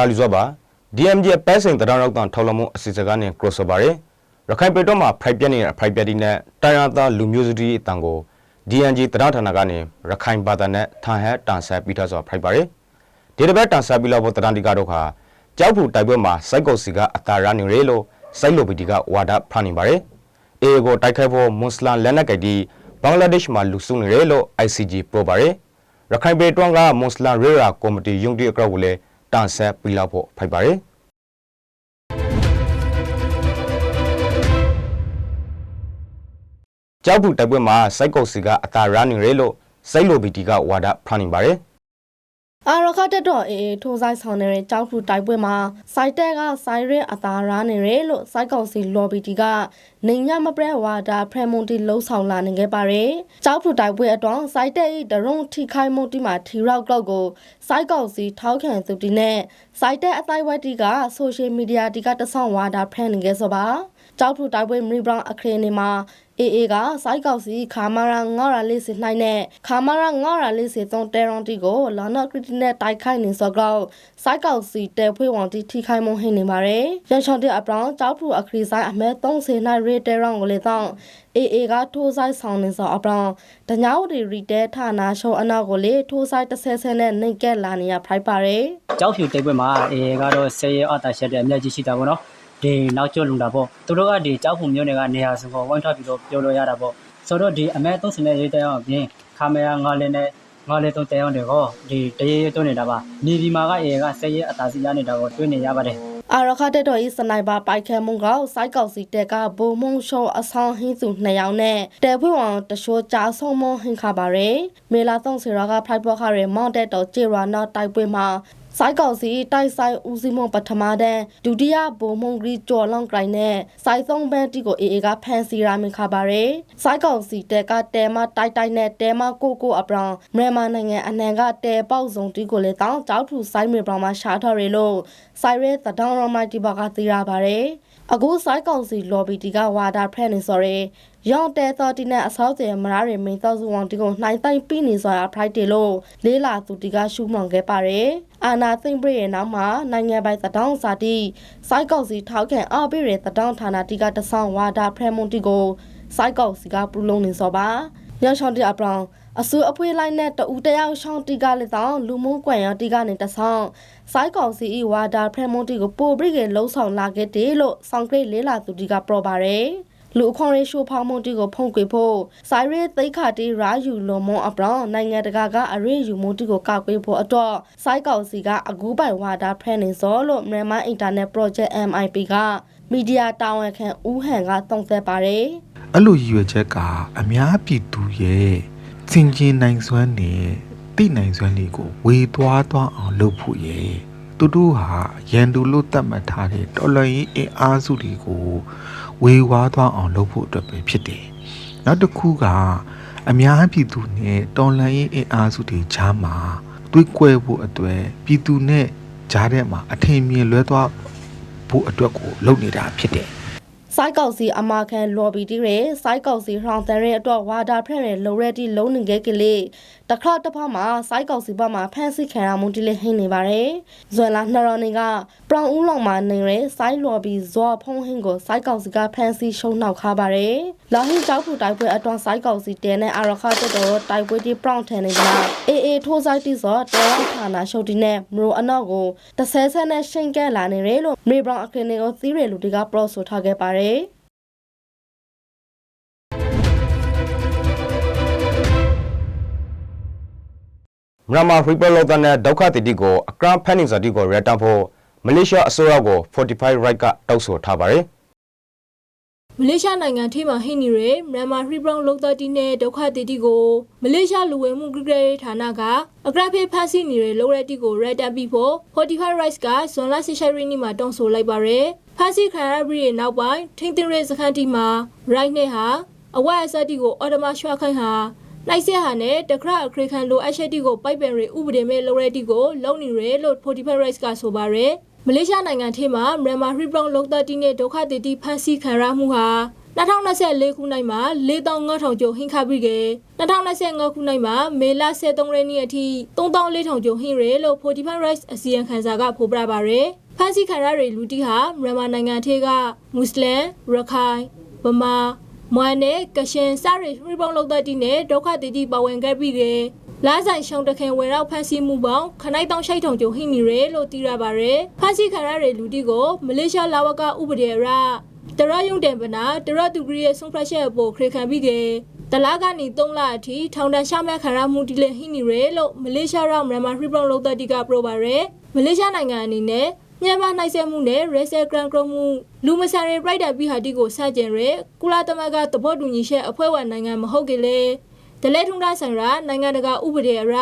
တာလီဇောပါ DMG ပဲစိန်တရရောက်တန်ထော်လမှုအစီအစကနေ crossover ရရခိုင်ပြည်တော်မှာဖိုက်ပြက်နေတဲ့အဖိုက်ပြက်ဒီနဲ့တိုင်ရသားလူမျိုးစုတီအတန်ကို DNG တရဌာနကနေရခိုင်ဘာသာနဲ့ထန်ဟဲတန်ဆက်ပြီးထားစွာဖိုက်ပါရဒီတစ်ပတ်တန်ဆက်ပြီးလို့တရန်ဒီကတော့ခါကြောက်ဖူတိုက်ပွဲမှာစိုက်ကုတ်စီကအတာရနေရလို့စိုက်လိုပီတီကဝါဒဖန်နေပါတယ်အေကိုတိုက်ခိုက်ဖို့မွတ်စလန်လက်နက်ကတီဘင်္ဂလားဒေ့ရှ်မှာလူစုနေရလို့ ICG ပြောပါတယ်ရခိုင်ပြည်တွန်းကမွတ်စလန်ရေရာကော်မတီယုံတီအကောက်ကိုလည်း တန်ဆက်ပြီးလောက်ဖို့ဖိုက်ပါတယ်ကြောက်ဖူတိုက်ပွဲမှာစိုက်ကုတ်စီကအတာရနေရလို့စိုက်လိုပီတီကဝါဒဖန်နေပါတယ် အာရခတက်တော်အေးထိုးဆိုင်ဆောင်နေတဲ့ကြောက်ဖူတိုက်ပွဲမှာစိုက်တက်ကစိုက်ရဲအသာရနေရလို့စိုက်ကောင်စီလော်ဘီတီကနေညမပရက်ဝါတာဖရမွန်တီလှုပ်ဆောင်လာနေခဲ့ပါတယ်။ကြောက်ဖူတိုက်ပွဲအတွင်းစိုက်တက်ဤဒရုံထိခိုင်မှုတီမှာထီရောက်ကောက်ကိုစိုက်ကောင်စီထောက်ခံသူတီနဲ့စိုက်တက်အတိုင်းဝက်တီကဆိုရှယ်မီဒီယာတီကတဆောင်ဝါတာဖရန်နေခဲ့ဆိုပါ။ကြောက်ဖူတိုက်ပွဲမီဘရောင်အခရင်းနေမှာ အေအေကစိုက်ကောက်စီခါမာရာငေါရာလေးစီနှိုင်းနဲ့ခါမာရာငေါရာလေးစီသုံးတဲရွန်တီကိုလာနာခရတီနဲ့တိုက်ခိုက်နေစောကောက်စိုက်ကောက်စီတဲဖွေးဝန်တီထိခိုက်မှုဟိနေပါတယ်ရန်ချောင်းတဲ့အပရောင်ကြောက်ဖူအခရီဆိုင်အမဲ30နိုင်ရေတဲရွန်ကိုလေတော့အေအေကထိုးဆိုင်ဆောင်နေစောအပရောင်တညာဝတီရီတဲဌာနာရှုံအနောက်ကိုလေထိုးဆိုင်တစ်ဆဲဆဲနဲ့နှိမ်ကက်လာနေရဖိုက်ပါတယ်ကြောက်ဖြူတိတ်ပွဲမှာအေကတော့ဆယ်ရအတာရှက်တဲ့အမြတ်ကြီးရှိတာပေါ့နော် ဒီနောက်ကျော်လုံတာပေါ့သူတို့ကဒီကြောက်ဖြူမျိုးတွေကနေရာစကောဝိုင်းထွက်ပြီးတော့ပြောလို့ရတာပေါ့ဆိုတော့ဒီအမဲ30နဲ့ရေးတဲ့အောင်အပြင်ကာမရာ9လင်းနဲ့9လင်း3တဲအောင်တွေကိုဒီတရေရေတွန်းနေတာပါနေဒီမာကအေကဆယ်ရအတာစီရနေတာကိုတွင်းနေရပါတယ်အာရခတက်တော်ဤစနိုက်ပါပိုက်ခဲမှုကောစိုက်ကောက်စီတက်ကဘုံမုံရှောအဆောင်ဟင်းစုနှစ်ယောက်နဲ့တဲဖွင့်ဝံတရှိုးကြာဆုံးမဟင်ခါပါရယ်မေလာသုံးစီရာကဖိုက်ပေါ်ခရဲမောင်တက်တော်ကျေရာနာတိုက်ပွဲမှာ စိုက်ကောက်စီတိုက်ဆိုင်ဦးစီးမပထမတန်းဒုတိယဘုံမုံဂရီကျော်လောင်ကရိုင်နဲ့စိုက်သုံးဘန်းတီကိုအေအေကဖန်စီရာမင်ခါပါရယ်စိုက်ကောက်စီတက်ကတဲမတိုက်တိုက်နဲ့တဲမကိုကိုအပရောင်မြန်မာနိုင်ငံအနှံကတဲပေါက်စုံတီကိုလည်းတောင်းကြောက်ထူစိုက်မြေပရောင်မှာရှာထော်ရလို့စိုက်ရဲသတောင်းရမိုက်တီဘကသိရပါတယ်အခုစိုက်ကောက်စီလော်ဘီတီကဝါတာဖရက်နေစော်ရဲရောင်တဲတော်တီနဲ့အဆောက်ကျဲမရာရီမင်းသောစုဝန်တီကိုနှိုင်းတိုင်းပြီးနေစော်ရဖရိုက်တေလို့လေးလာသူတီကရှုမောင်ခဲ့ပါတယ် အာနာသိမ့်ပြည့်ရဲ့နောက်မှာနိုင်ငံပိုင်သတောင်းစာတီစိုက်ကောက်စီထောက်ခံအပိရဲသတောင်းဌာနတီကတဆောင်ဝါတာဖရက်မွန်တီကိုစိုက်ကောက်စီကပူလုံးနေစော်ပါညောင်ချောင်းတီအပရောင်အဆူအဖွေးလိုက်နဲ့တူတယောက်ရှောင်းတီကလည်းတောင်းလူမုန်းကွမ်ရတီကနေတဆောင်စိုက်ကောင်စီဤဝါဒါဖရမွန်တီကိုပိုပရိကေလှုံ့ဆော်လာခဲ့တယ်လို့ဆောင်ဂရိတ်လေးလာသူတီကပြောပါတယ် လူအခွန်ရေးရှိုးဖောင်းမွန်တီကိုဖုန်ကွေဖို့စိုင်ရဲသိခါတီရာယူလုံမွန်အပရောင်နိုင်ငံတကာကအရေးယူမွန်တီကိုကောက်ကွေးဖို့အတွက်စိုက်ကောင်စီကအကူပိုင်ဝါဒါဖရနေစောလို့မြန်မာအင်တာနက်ပရောဂျက် MIP ကမီဒီယာတာဝန်ခံဦးဟန်ကတုံ့သက်ပါတယ်အဲ့လိုရည်ရွယ်ချက်ကအများပြည်သူရဲ့စင်ကျင်နိုင်စွမ်းနဲ့တိနိုင်စွမ်းလေးကိုဝေသွားသွားအောင်လုပ်ဖို့ရဲ့သူတို့ဟာရန်သူလို့သတ်မှတ်ထားတဲ့တော်လှန်ရေးအင်အားစုတွေကို ဝေဝါးသွားအောင်လုပ်ဖို့အတွက်ပဲဖြစ်တယ်။နောက်တစ်ခုကအများပြည်သူနဲ့တော်လှန်ရေးအင်အားစုတွေကြားမှာတွေးကွဲဖို့အတွက်ပြည်သူနဲ့ကြားထဲမှာအထင်မြင်လွဲသွားဖို့အတွက်ကိုလုပ်နေတာဖြစ်တယ်။စိုက်ကောက်စီအမာခံလော်ဘီတီရဲစိုက်ကောက်စီဟောင်တန်ရဲအတွက်ဝါဒါဖရက်ရဲလိုရက်တီလုံးနေခဲ့ကလေး တခါတစ်ဖက်မှာစိုက်ကောက်စီဘက်မှာဖန်စီခံရမှုတိလေးဟင်းနေပါတယ်ဇွန်လာနှစ်ရောင်နေကပရောင်ဦးလောင်မှာနေရဲစိုက်လော်ဘီဇော်ဖုံးဟင်းကိုစိုက်ကောက်စီကဖန်စီရှုံနှောက်ခါပါတယ်လာဟင်းကြောက်ဖူတိုက်ပွဲအတွန်းစိုက်ကောက်စီတဲနဲ့အာရခတက်တော်တိုက်ပွဲတီပရောင်ထန်နေကြအေအေထိုးစိုက်တီဇော်တဲရောက်ဌာနာရှုပ်တီနဲ့မရိုအနောက်ကိုတဆဲဆဲနဲ့ရှင်းကဲလာနေရဲလို့မေဘရောင်အခရင်ကိုသီးရလူတွေကပရော့ဆိုထားခဲ့ပါတယ် မြန်မာဖရီပလောတန်နဲ့ဒုက္ခတိတိကိုအကရန်ဖန်နင်းစတိကိုရတန်ဖို့မလေးရှားအစိုးရကို45 right ကတောက်ဆိုထားပါတယ်မလေးရှားနိုင်ငံထိမှဟိနေရမြန်မာဟရီဘရောင်လောက်တာတီနဲ့ဒုက္ခတီတီကိုမလေးရှားလူဝင်မှုကရရေးဌာနကအကရဖေးဖန်စီနေတဲ့လိုရက်တီကိုရက်တက်ပြီးဖို့45 rights ကဇွန်လ16ရက်နေ့မှာတောင်းဆိုလိုက်ပါရယ်ဖန်စီခံရပြီးတဲ့နောက်ပိုင်းထိန်းသိမ်းရေးစခန်းတီမှာ right နဲ့ဟာအဝတ်အစတီကိုအော်တမရွှာခိုင်ဟာ နိုင်ဆက်ဟာနဲ့တခရအခရခံလိုအပ်ချက်တီကိုပိုက်ပင်ရီဥပဒေမဲ့လိုရက်တီကိုလုံနေရလို့45 rights ကဆိုပါရယ်မလေးရှားနိုင်ငံထဲမှာမြန်မာဟရီဘရောင်လုံသတီနဲ့ဒုက္ခတီတီဖန်စီခံရမှုဟာ2024ခုနှစ်မှာ4500ကျော်ဟင်ခါပြီးက2025ခုနှစ်မှာမေလ23ရက်နေ့အထိ3400ကျော်ဟင်ရဲလို့ Fortify Rights အစီရင်ခံစာကဖော်ပြပါရယ်ဖန်စီခံရတဲ့လူတီဟာမြန်မာနိုင်ငံထဲကမွတ်စလင်ရခိုင်ဗမာ မွန်နဲ့ကရှင်စရရီပုံလောက်တဲ့တီနဲ့ဒုက္ခတီတီပါဝင်ခဲ့ပြီးကလာဆိုင်ရှောင်းတခင်ဝယ်ရောက်ဖန်စီမှုပေါင်းခနိုင်တောင်ရှိတ်ထုံကျော်ဟိနေရလို့သိရပါရယ်ဖန်စီခံရတဲ့လူတီကိုမလေးရှားလာဝကဥပဒေရတရယုံတယ်ပနာတရသူဂရီရဲ့ဆုံးဖြတ်ချက်အပေါ်ခရခံပြီးကတလားကနေ3လအထိထောင်ဒဏ်ရှမဲ့ခံရမှုတိလက်ဟိနေရလို့မလေးရှားရောက်မြန်မာဟိပရုံလောက်တဲ့တီကပြပါရယ်မလေးရှားနိုင်ငံအနေနဲ့ မြန်မာနိုင်ဆက်မှုနဲ့ရေဆယ်ဂရန်ကရမှုလူမဆန်ရဲ့ပြိုက်တာပြီးဟာတီကိုစကြင်ရဲကုလသမဂ္ဂသဘောတူညီချက်အဖွဲ့ဝင်နိုင်ငံမဟုတ်ကြလေဒလဲထုံဒါဆိုင်ရာနိုင်ငံတကာဥပဒေအရ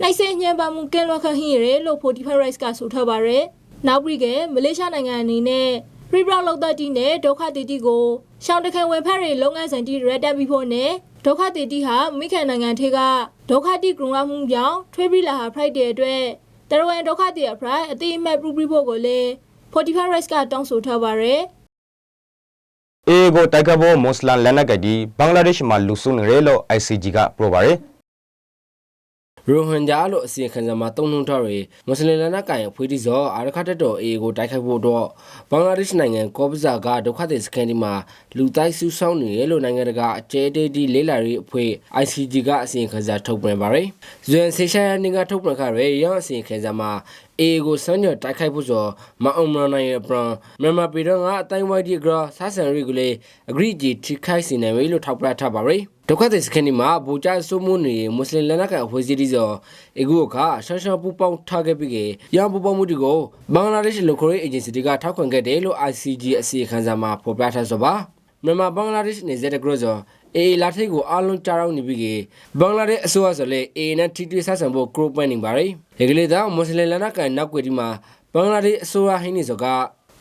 နိုင်ဆက်ညံပါမှုကဲလွက်ခဟင်းရဲလို့45 rights ကဆိုထားပါရယ်နောက်ပြီးကမလေးရှားနိုင်ငံအနေနဲ့ free brown လောက်တဲ့တီနဲ့ဒုက္ခတီတီကိုရှောင်းတခံဝင်ဖက်တွေလုပ်ငန်းဆိုင်တီရက်တက်ပြီးဖို့နဲ့ဒုက္ခတီတီဟာမိခင်နိုင်ငံထေကဒုက္ခတီကရုံမှုကြောင့်ထွေးပြီးလာဟာ Friday အတွက် တရဝန်ဒုက္ခတီအဖရိုက်အတိအမဲ့ပူပူဖို့ကိုလည်း45 rights ကတောင်းဆိုထားပါရယ်အေကိုတိုက်ခတ်ဖို့မွတ်စလန်လက်နက်ကကြီးဘင်္ဂလားဒေ့ရှ်မှာလူစုနေတယ်လို့ ICG ကပြောပါတယ် ရိုဟင်ဂျာလို့အစီအခံစာမှာတုံ့နှုံထားရမွတ်စလင်လက်နက်ကိုင်အဖွေးတိစောအာရခတ်တက်တော်အေကိုတိုက်ခိုက်ဖို့တော့ဘင်္ဂလားဒေ့ရှ်နိုင်ငံကော့ဘဇာကဒုက္ခသည်စခန်းဒီမှာလူတိုက်ဆူဆောင်းနေရလို့နိုင်ငံတကာအကျဲတေးတီလေးလာရေးအဖွဲ့ ICG ကအစီအခံစာထုတ်ပြန်ပါတယ်။ဇွန်ဆေရှာယာနေကထုတ်ပြန်ခဲ့ရရောအစီအခံစာမှာအေကိုစံညတိုက်ခိုက်ဖို့ဆိုမအောင်မနိုင်ရပရန်မြန်မာပြည်တော်ကအတိုင်းဝိုင်းဒီဂရဆာဆန်ရီကလေးအဂရိဂျီထိခိုက်စီနေပြီလို့ထောက်ပြထားပါရယ် ဒုက္ခသည်စခန်းဒီမှာဘူကြဆုမှုနေမွတ်စလင်လက်နက်ကိုင်အဖွဲ့အစည်းတွေဆိုအကူကရှမ်းရှမ်းပူပေါင်းထားခဲ့ပြီးရန်ပူပေါင်းမှုတွေကိုဘင်္ဂလားဒေ့ရှ်လိုခရေးအေဂျင်စီတွေကထောက်ခံခဲ့တယ်လို့ ICG အစီအခံစာမှာဖော်ပြထားဆိုပါမြန်မာဘင်္ဂလားဒေ့ရှ်နေဆက်တဲ့ကရောဆိုအေလာထိတ်ကိုအားလုံးကြားအောင်နေပြီးဘင်္ဂလားဒေ့ရှ်အစိုးရဆိုလေအေနဲ့ထိတွေ့ဆက်ဆံဖို့ group ပန်းနေပါရယ်ဒီကလေးတော့မွတ်စလင်လက်နက်ကိုင်နောက်ွယ်ဒီမှာဘင်္ဂလားဒေ့ရှ်အစိုးရဟင်းနေဆိုက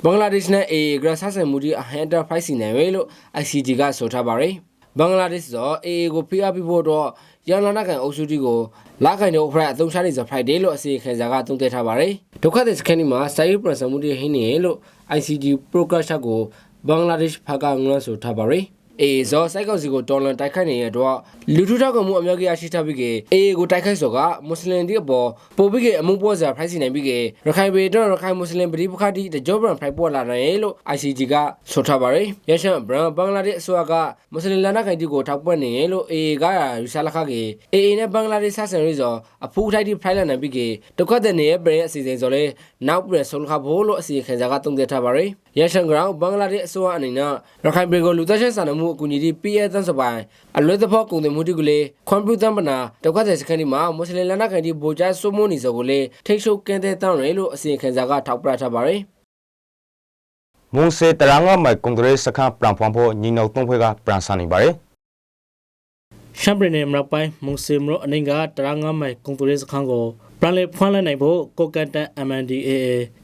ဘင်္ဂလားဒေ့ရှ်နဲ့အေဂရဆဆန်မူဒီအဟန်တာဖိုက်စီနေပဲလို့ ICG ကဆိုထားပါရယ် ဘင်္ဂလားဒေ့ရှ်ဆိုအေကိုဖိအားပေးဖို့တော့ရန်လာနကန်အုပ်စုတီကိုလာခိုင်တဲ့ operate အသုံးချနေဆို Friday လို့အစီအခံစာကသုံးသပ်ထားပါရယ်ဒုက္ခသည်စခန်းဒီမှာစာရေးပြန်ဆမှုတွေဟင်းနေလို့ ICG program ကိုဘင်္ဂလားဒေ့ရှ်ဖက်ကငွန်းဆိုထားပါရယ် အေဇောစိုက်ကောက်စီကိုတော်လန်တိုက်ခိုက်နေတဲ့တော့လူထုထောက်ကမှုအများကြီးအရှိထားပြီးကအေကိုတိုက်ခိုက်စောကမွတ်စလင်တွေအပေါ်ပိုပြီးကအမှုပေါ်စာဖိုက်စီနိုင်ပြီးကရခိုင်ပြည်တော့ရခိုင်မွတ်စလင်ပြည်ပခါတိတကြောဘရန်ဖိုက်ပေါ်လာတယ်လို့ ICG ကဆိုထားပါတယ်ရရှန်ဘရန်ဘင်္ဂလားဒေ့ရှ်အစိုးရကမွတ်စလင်လန်နာခိုင်တီကိုထောက်ပံ့နေတယ်လို့အေကယူဆလာခကေအေနဲ့ဘင်္ဂလားဒေ့ရှ်ဆန်ရီဇောအဖူးထိုက်တိဖိုင်လာနိုင်ပြီးကတခွတ်တဲ့နေရဲ့ပြည်အစီအစဉ်ဆိုလဲနောက်ပြည်ဆုံးခဖို့လို့အစီအခံစာကတုံ့ပြန်ထားပါတယ်ရရှန်ဂရောင်းဘင်္ဂလားဒေ့ရှ်အစိုးရအနေနဲ့ရခိုင်ပြည်ကိုလူသားချင်းစာနာမှုအကူအညီတွေပေးရတဲ့စပိုင်းအလွဲသဘောကုန်သွယ်မှုတွေကိုလေကွန်ပျူတာပနာတခွတ်တဲ့စကန်ဒီမှာမွတ်စလင်လန်နာခိုင်တီဗိုလ်ကြားစိုးမိုးနေစောကိုလေထိတ်ရှုပ်ကင်းတဲ့တောင်းရလို့အစီအခံစာကထောက်ပြထားပါတယ်မွန်စေတရငါမိုင်ကွန်ဂရက်စခန်းပရန်ဖွန်ဖို့ညီနောင်သုံးဖွဲ့ကပရန်ဆန်နေပါတယ်ရှမ်ပရီနယ်မရပိုင်းမုံစီမရိုအနင်္ဂတရငါမိုင်ကွန်တိုရဲစခန်းကို ပြန်လေဖွင့်လိုက်နိုင်ဖို့ကိုကန်တန် MNDAA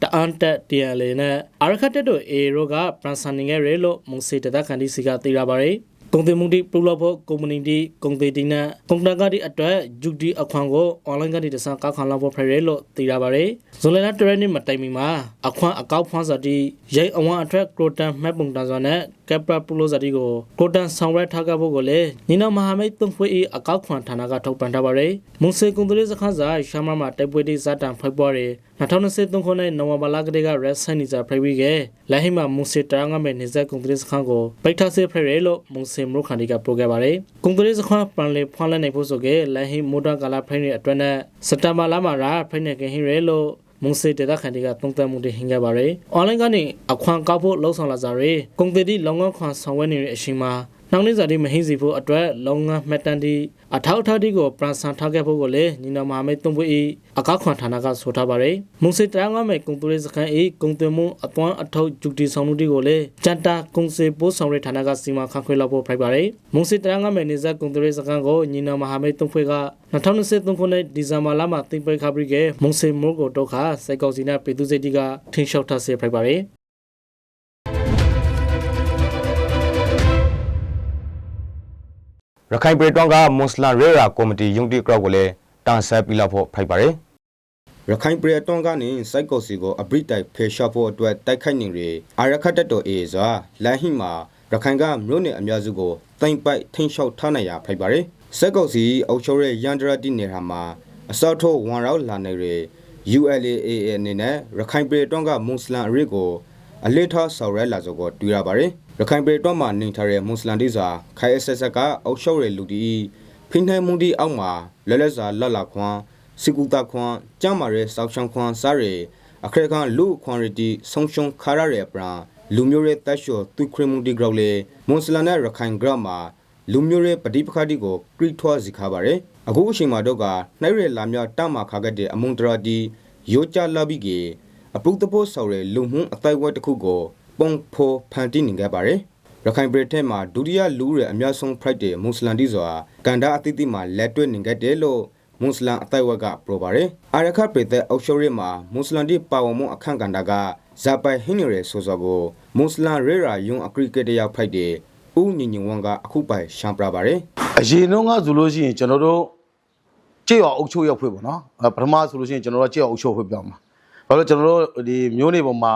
တအန်တက် TNL နဲ့အာရခတ်တက်တို့ A ရောကပရန်ဆန်နေခဲ့ရလို့မုံစီတသက်ခန်ဒီစီကသိရပါတယ် ကုန်တင်မှုဒီပလူလောဖို့ကုမ္ပဏီဒီကုန်တင်တင်နဲ့ကုန်တန်ကဒီအတွက်ဂျူဒီအခွန်ကိုအွန်လိုင်းကနေတစားကောက်ခံလောက်ဖို့ဖရဲလို့သိရပါတယ်ဇွန်လနဲ့တရက်နေ့မတိုင်မီမှာအခွန်အကောက်ဖွန်းစာတီရိတ်အဝမ်းအထက်ကရိုတန်မှတ်ပုံတန်စွာနဲ့ကက်ပရာပလိုစာတီကိုကရိုတန်ဆောင်ရက်ထားကဖို့ကိုလည်းညီနောင်မဟာမိတ်သုံးဖွဲ့အကောက်ခွန်ဌာနကထုတ်ပြန်ထားပါတယ်မွန်စေကုန်တဲ့စခန်းစာရှာမမှာတိုက်ပွဲတိဇာတန်ဖိုက်ပွားတယ်2023ခုနှစ်နိုဝင်ဘာလကတည်းကရက်ဆိုင်နီဇာဖရိုဝီကလိုင်းဟိမမွန်စေတရငါမဲ့နေဆက်ကုန်တဲ့စခန်းကိုပိတ်ထားစေဖရဲလို့မွန်စေမရိုခန်ဒီကပရိုခဲ့ပါတယ်ကုန်တဲ့စခန်းပန်လေဖွင့်လက်နိုင်ဖို့ဆိုကလိုင်းဟိမိုတာကာလာဖရိုရဲ့အတွက်နဲ့စက်တဘာလမှာရာဖရိုနဲ့ကဟင်ရဲလို့မုံစေတေတာခန်ဒီကတုံးတက်မှုတွေဟင်ကြပါရယ်။ online ကနေအခွန်ကောက်ဖို့လှုံ့ဆော်လာကြရယ်။ကုန်သည်ဒီလုံငန်းခွန်ဆောင်ဝဲနေတဲ့အချိန်မှာ နောက်နေ့စာတိမဟင်းစီဖို့အတွက်လုံငန်းမှတ်တမ်းဒီအထောက်အထားဒီကိုပရန်ဆန်ထားခဲ့ဖို့ကိုလည်းညီနောင်မဟာမိတ်သုံးဖွဲ့၏အကောက်ခွန်ဌာနကဆိုထားပါရယ်။မုံစေတရငါမဲ့ကုန်သွေးစခန်း၏ကုန်သွင်းမှုအသွမ်းအထောက်ဂျူတီဆောင်မှုဒီကိုလည်းကြန်တာကုန်စေပိုးဆောင်ရဌာနကစီမံခန့်ခွဲလောက်ဖို့ဖိုက်ပါရယ်။မုံစေတရငါမဲ့နေဆက်ကုန်သွေးစခန်းကိုညီနောင်မဟာမိတ်သုံးဖွဲ့က2023ခုနှစ်ဒီဇင်ဘာလမှာတင်ပိတ်ခါပြီးကမုံစေမိုးကိုတော့ခါစိုက်ကောက်စီနာပေသူစိတ်တီကထင်းလျှောက်ထားစေဖိုက်ပါရယ်။ ရခိုင်ပြည်တော်ကမွတ်စလန်ရေရာကော်မတီယုံတီကရော့ကိုလည်းတန်ဆက်ပြီးလောက်ဖို့ဖိုက်ပါတယ်ရခိုင်ပြည်တော်ကနေစိုက်ကော်စီကိုအဘရိတိုက်ဖေရှာဖို့အတွက်တိုက်ခိုက်နေရအာရခတ်တက်တော်အေးစွာလမ်းဟိမှာရခိုင်ကမြို့နယ်အများစုကိုတိမ့်ပိုက်ထိန်းချုပ်ထားနိုင်ရာဖိုက်ပါတယ်စက်ကုတ်စီအုပ်ချုပ်ရဲ့ရန်ဒရတိနေရာမှာအစောထိုးဝန်ရောက်လာနေရ ULAA အနေနဲ့ရခိုင်ပြည်တွန်းကမွတ်စလင်အရစ်ကိုအလေးထားဆော်ရဲလာဆိုကိုတွေ့ရပါတယ် ရခိုင်ပြည်တွန်းမှာနေထိုင်တဲ့မွတ်စလင်တွေစာခိုင်အဆက်ဆက်ကအုပ်ချုပ်ရဲ့လူတီဖိနှိုင်းမှုဒီအောက်မှာလဲလဲစာလက်လာခွန်စီကူတာခွန်ကျမ်းမာရဲစောက်ချောင်းခွန်စားရဲအခရကန်လူခွန်ရတီဆုံရှုံခါရရဲပရာလူမျိုးရဲ့တက်လျှော်သူခရမှုဒီဂရောက်လေမွတ်စလင်နဲ့ရခိုင်ဂရမှာလူမျိုးရဲ့ပဋိပက္ခတိကိုကရိထွားစီခါပါတယ်အခုအချိန်မှာတော့ကနှိုက်ရလာမြောက်တမခါခဲ့တဲ့အမုန်တရာတီယောချလာဘီကေအပုတ္တဖို့ဆော်ရဲလူမှုအတိုက်ဝဲတစ်ခုကို ပုံဖိုဖန်တီးနေခဲ့ပါတယ်ရခိုင်ပြည်ထဲမှာဒုတိယလူရဲအများဆုံး Friday မွတ်စလင်တီစွာကန်ဒါအသီးသီးမှာလက်တွဲနေခဲ့တယ်လို့မွတ်စလင်အတိုက်ဝက်ကပြောပါတယ်အာရခပြည်သက်အောက်ရှိုရဲမှာမွတ်စလင်တီပါဝင်မှုအခန့်ကန်ဒါကဇာပိုင်ဟင်းရဲဆိုစောကိုမွတ်စလင်ရဲရာယုံအကရိကက်တရောက် Friday ဦးညီညီဝမ်ကအခုပိုင်ရှမ်းပြပါတယ်အရင်တော့ကဆိုလို့ရှိရင်ကျွန်တော်တို့ကြေးရအုပ်ချုပ်ရောက်ဖွဲ့ပေါ့နော်အဲပထမဆိုလို့ရှိရင်ကျွန်တော်တို့ကြေးရအုပ်ချုပ်ဖွဲ့ပြောင်းမှာဘာလို့ကျွန်တော်တို့ဒီမျိုးနေပေါ်မှာ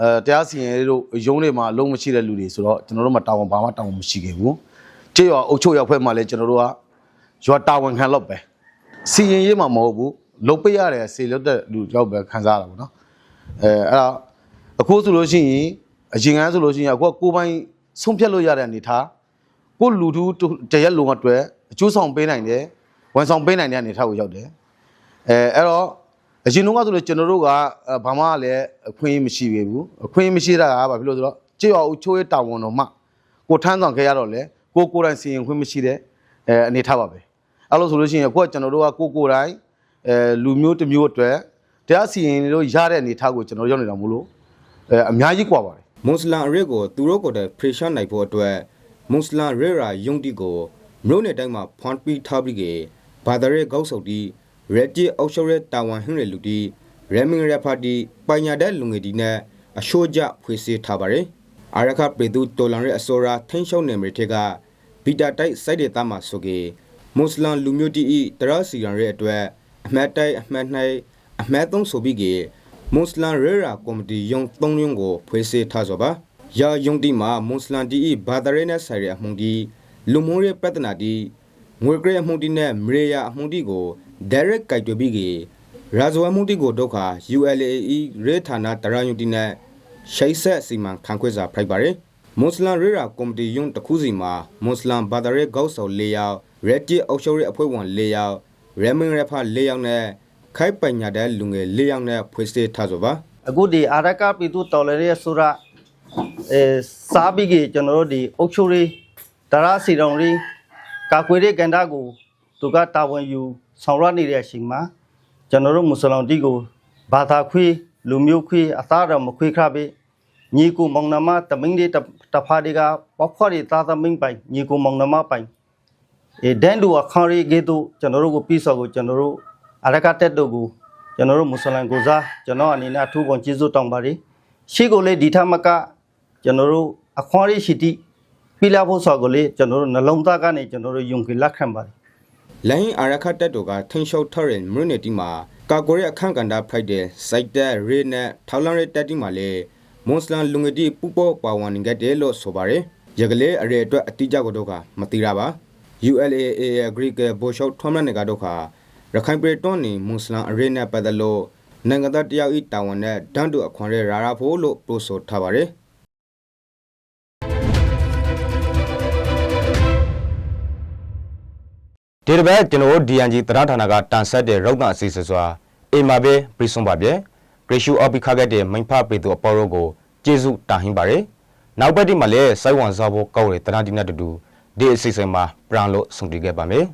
အဲတရားစီရင်တို့ရုံးတွေမှာအလုံးမရှိတဲ့လူတွေဆိုတော့ကျွန်တော်တို့မှာတာဝန်ဘာမှတာဝန်မရှိခဲ့ဘူးကြေးရအုပ်ချုပ်ရောက်ဖွဲ့မှာလည်းကျွန်တော်တို့ကရွာတာဝန်ခံတော့ပဲစီရင်ရေးမှာမဟုတ်ဘူးလုတ်ပိတ်ရတယ်စေလွတ်တဲ့လူကြောက်ပဲခံစားရတာပေါ့နော်အဲအဲ့ဒါအခုဆိုလို့ရှိရင်အရင်ကဆိုလို့ရှိရင်အခုကကိုယ်ပိုင်ဆုံးဖြတ်လို့ရတဲ့အနေထားကိုလူထုတရက်လုံးအတွက်အကျိုးဆောင်ပေးနိုင်တယ်ဝန်ဆောင်ပေးနိုင်တဲ့အနေအထားကိုရောက်တယ်အဲအဲ့တော့ အရင်တုန်းကဆိုလို့ကျွန်တော်တို့ကအဲဘာမှလည်းအခွင့်အရေးမရှိခဲ့ဘူးအခွင့်အရေးမရှိတာကဘာဖြစ်လို့ဆိုတော့ကြေးရအချိုးရဲ့တာဝန်တော်မှကိုထမ်းဆောင်ခဲ့ရတော့လေကိုကိုယ်တိုင်စီရင်ခွင့်မရှိတဲ့အဲအနေထားပါပဲအဲ့လိုဆိုလို့ရှိရင်အခုကကျွန်တော်တို့ကကိုကိုယ်တိုင်အဲလူမျိုးတစ်မျိုးအတွက်တရားစီရင်လို့ရတဲ့အနေထားကိုကျွန်တော်ရောက်နေတာမို့လို့အဲအများကြီးกว่าပါတယ် မွတ်စလင်အရစ်ကိုသူတို့ကိုယ်တိုင်ဖရေရှာနိုင်ဖို့အတွက်မွတ်စလင်ရဲရာယုံတီကိုမြို့နယ်တိုင်းမှာဖွန်ပီထားပြီးကေဘာသာရဲကောက်ဆုပ်တီ ရက်တီအောက်ရှောရဲတာဝန်ဟင်းရလူတီရမင်ရဖာတီပညာတဲ့လူငယ်တီနဲ့အရှိုးကြဖွေစေထားပါတယ်အာရခပေသူတော်လန်ရဲအစောရာထင်းရှုံနေမြေထက်ကဘီတာတိုက်စိုက်တဲ့သားမှာဆိုကေမွတ်စလင်လူမျိုးတီဤတရစီရန်ရဲအတွက်အမတ်တိုက်အမတ်နိုင်အမတ်သုံးဆိုပြီးကေမွတ်စလင်ရဲရာကော်မတီယုံသုံးယုံကိုဖွေစေထားဆိုပါယာယုံတီမှာမွတ်စလန်တီဤဘာသာရေးနဲ့ဆိုင်တဲ့အမှုန်တီလူမှုရေးပြဿနာတီငွေကြဲအမှုန်တီနဲ့မရေယာအမှုန်တီကို direct ကြိုက်တွေ့ပြီးကေရာဇဝမှုန်တီကိုဒုက္ခ ULAE ရေဌာနတရယုံတီနဲ့ရှိတ်ဆက်စီမံခန့်ခွဲစာဖိုက်ပါတယ်မွတ်စလန်ရေရာကော်မတီယုံတစ်ခုစီမှာမွတ်စလန်ဘာသာရေးကောက်ဆော်၄ယောက်ရက်တီအောက်ရှိုးရေးအဖွဲ့ဝင်၄ယောက်ရမင်ရဖ၄ယောက်နဲ့ခိုက်ပညာတဲ့လူငယ်၄ယောက်နဲ့ဖွဲ့စည်းထားဆိုပါအခုဒီအာရကပြည်သူတော်လည်းရဲ့ဆိုရအဲစားပြီးကြီးကျွန်တော်တို့ဒီအုတ်ချိုရီတရစီတော်ရီကာကွယ်တဲ့ကန္တာကိုသူကတာဝန်ယူ ဆောင်ရွက်နေတဲ့အချိန်မှာကျွန်တော်တို့မွတ်စလင်တီကိုဘာသာခွေးလူမျိုးခွေးအသားတော်မခွေးခပဲညီကိုမောင်နှမတမင်းတွေတဖာတွေကပေါက်ခွားတွေသားသမင်းပိုင်ညီကိုမောင်နှမပိုင်အဲဒန်ဒူအခါရီဂေတုကျွန်တော်တို့ကိုပြီးစော်ကိုကျွန်တော်တို့အရကတက်တို့ကိုကျွန်တော်တို့မွတ်စလင်ကိုစားကျွန်တော်အနေနဲ့အထူးပွန်ကျေးဇူးတောင်းပါတယ်ရှိကိုလေဒီထမကကျွန်တော်တို့အခွန်ရရှိတိပြလာဖို့ဆိုကိုလေကျွန်တော်တို့နှလုံးသားကနေကျွန်တော်တို့ယုံကြည်လက်ခံပါတယ် လိုင်းအာရခတက်တိုကထင်းရှုပ်ထရယ်မြို့နယ်တီမှာကာကိုရီအခန့်ကန်တာဖိုက်တဲ့စိုက်တဲ့ရေနဲ့ထောက်လန်ရဲတက်တီမှာလေမွတ်စလန်လူငယ်တီပူပေါ်ပါဝင်နေကြတယ်လို့ဆိုပါတယ်ရကလေးအရေအတွက်အတိအကျကိုတော့ကမသိတာပါ ULAA ရဲ့ Greek ဘောရှော့ထွမ်းမနေကတော့ခါရခိုင်ပြည်တွန်းနေမွတ်စလန်အရေနဲ့ပတ်သက်လို့နိုင်ငံသားတယောက်ဤတာဝန်နဲ့ဒန်းတူအခွန်ရဲရာရာဖို့လို့ပြောဆိုထားပါတယ် ဒီတစ်ပတ်ကျွန်တော်တို့ DNG တရားဌာနကတန်ဆက်တဲ့ရုပ်သံအစီအစဉ်စွာအိမ်မှာပဲပြဆုံးပါဗျဲဂရေရှူအော်ပီခါခဲ့တဲ့မိန်ဖပေသူအပေါ်တို့ကိုကျေးဇူးတာဟင်းပါရယ်နောက်ပတ်ဒီမှာလည်းစိုက်ဝန်စားဖို့ကောက်ရတဲ့တရားဒီနဲ့တူတူဒီအစီအစဉ်မှာပြန်လို့ဆုံတည်ခဲ့ပါမယ်